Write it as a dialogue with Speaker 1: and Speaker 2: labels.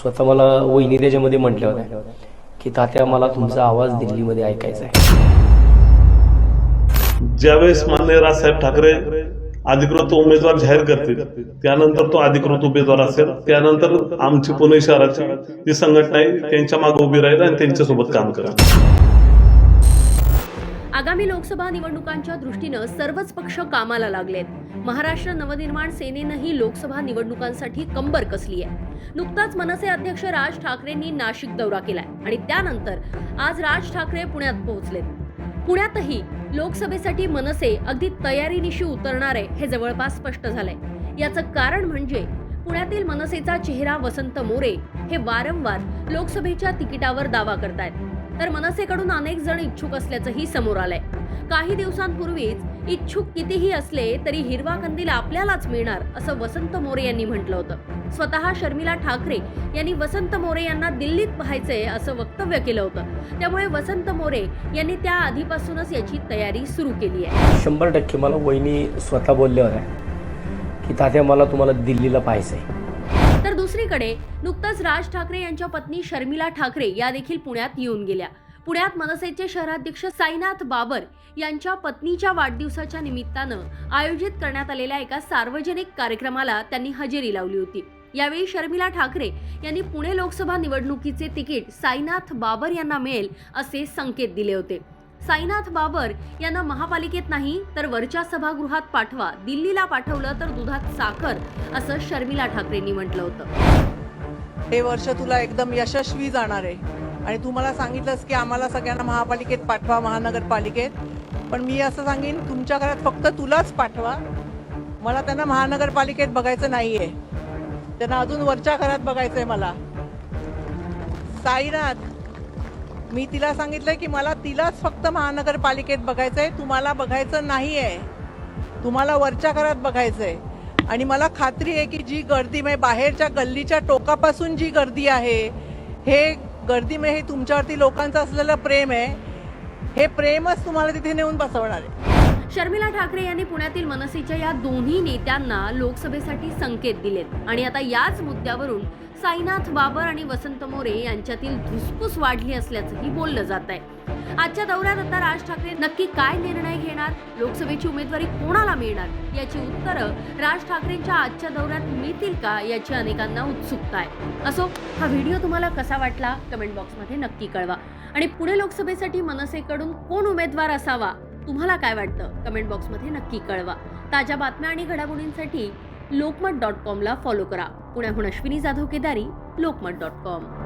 Speaker 1: स्वतः मला वहिनी त्याच्यामध्ये म्हटल्या होत्या की तात्या मला तुमचा आवाज दिल्लीमध्ये ऐकायचा आहे.
Speaker 2: ज्यावेळेस माननीय राजसाहेब ठाकरे अधिकृत उमेदवार जाहीर करतील त्यानंतर तो अधिकृत उमेदवार असेल त्यानंतर आमची पुणे शहराची जी संघटना आहे त्यांच्या मागे उभी राहील आणि त्यांच्यासोबत काम करेल.
Speaker 3: आगामी लोकसभा निवडणुकांच्या दृष्टीनं सर्वच पक्ष कामाला लागलेत. महाराष्ट्र नवनिर्माण सेनेनंही लोकसभा निवडणुकांसाठी कंबर कसली आहे नुकताच मनसे अध्यक्ष राज ठाकरेंनी नाशिक दौरा केलाय आणि त्यानंतर आज राज ठाकरे पुण्यात पोहोचलेत. पुण्यातही लोकसभेसाठी मनसे अगदी तयारीनिशी उतरणार आहे हे जवळपास स्पष्ट झालंय. याचं कारण म्हणजे पुण्यातील मनसेचा चेहरा वसंत मोरे हे वारंवार लोकसभेच्या तिकिटावर दावा करतायत. तर मनसेकडून अनेक जण इच्छुक असल्याचंही समोर आलंय. काही दिवसांपूर्वीच इच्छुक कितीही असले तरी हिरवा कंदील आपल्यालाच मिळणार असं वसंत मोरे यांनी म्हटलं होतं. स्वतः शर्मिला ठाकरे यांनी वसंत मोरे यांना दिल्लीत पाहायचंय असं वक्तव्य केलं होतं. त्यामुळे वसंत मोरे यांनी त्या आधीपासूनच याची तयारी सुरू केली आहे.
Speaker 1: शंभर टक्के मला वहिनी स्वतः बोलल्या होत्या की तात्या मला तुम्हाला दिल्लीला पाहायचं आहे
Speaker 3: दुसरीकडे नुकताच राज ठाकरे यांच्या पत्नी शर्मिला ठाकरे या देखील पुण्यात येऊन गेल्या. पुण्यात मनसेचे शहराध्यक्ष साईनाथ बाबर यांच्या पत्नीच्या वाढदिवसाच्या निमित्तानं आयोजित करण्यात आलेल्या एका सार्वजनिक कार्यक्रमाला त्यांनी हजेरी लावली होती. यावेळी शर्मिला ठाकरे यांनी पुणे लोकसभा निवडणुकीचे तिकीट साईनाथ बाबर यांना मिळेल असे संकेत दिले होते. साईनाथ बाबर यांना महापालिकेत नाही तर वरच्या सभागृहात पाठवा. दिल्लीला पाठवलं तर दुधात साखर असं शर्मिला ठाकरेंनी म्हटलं होतं.
Speaker 4: हे वर्ष तुला एकदम यशस्वी जाणार आहे. आणि तू मला सांगितलंस की आम्हाला सगळ्यांना महापालिकेत पाठवा महानगरपालिकेत. पण मी असं सांगेन तुमच्या घरात फक्त तुलाच पाठवा. मला त्यांना महानगरपालिकेत बघायचं नाही आहे त्यांना अजून वरच्या घरात बघायचं आहे मला. साईनाथ मी तिला सांगितलंय की मला तिलाच फक्त महानगरपालिकेत बघायचं आहे तुम्हाला बघायचं नाही आहे तुम्हाला वरच्या घरात बघायचं आहे आणि मला खात्री आहे की जी गर्दी म्हणजे बाहेरच्या गल्लीच्या टोकापासून जी गर्दी आहे हे गर्दी म्हणजे हे तुमच्यावरती लोकांचं असलेलं प्रेम आहे. हे प्रेमच तुम्हाला तिथे नेऊन बसवणार आहे.
Speaker 3: शर्मिला ठाकरे यांनी पुण्यातील मनसेच्या या दोन्ही नेत्यांना लोकसभेसाठी संकेत दिलेत. आणि आता याच मुद्द्यावरून साईनाथ बाबर आणि वसंत मोरे यांच्यातील धुसफूस वाढली असल्याचंही बोललं जात आहे आजच्या दौऱ्यात आता राज ठाकरे नक्की काय निर्णय घेणार? लोकसभेची उमेदवारी कोणाला मिळणार? याची उत्तरं राज ठाकरेंच्या आजच्या दौऱ्यात मिळतील का याची अनेकांना उत्सुकता आहे असो हा व्हिडिओ तुम्हाला कसा वाटला? कमेंट बॉक्समध्ये नक्की कळवा. आणि पुणे लोकसभेसाठी मनसेकडून कोण उमेदवार असावा? तुम्हाला काय वाटतं? कमेंट बॉक्समध्ये नक्की कळवा. ताज्या बातम्या आणि घडामोडींसाठी लोकमत डॉट कॉमला फॉलो करा. पुण्याहून अश्विनी जाधव केदारी लोकमत डॉट कॉम.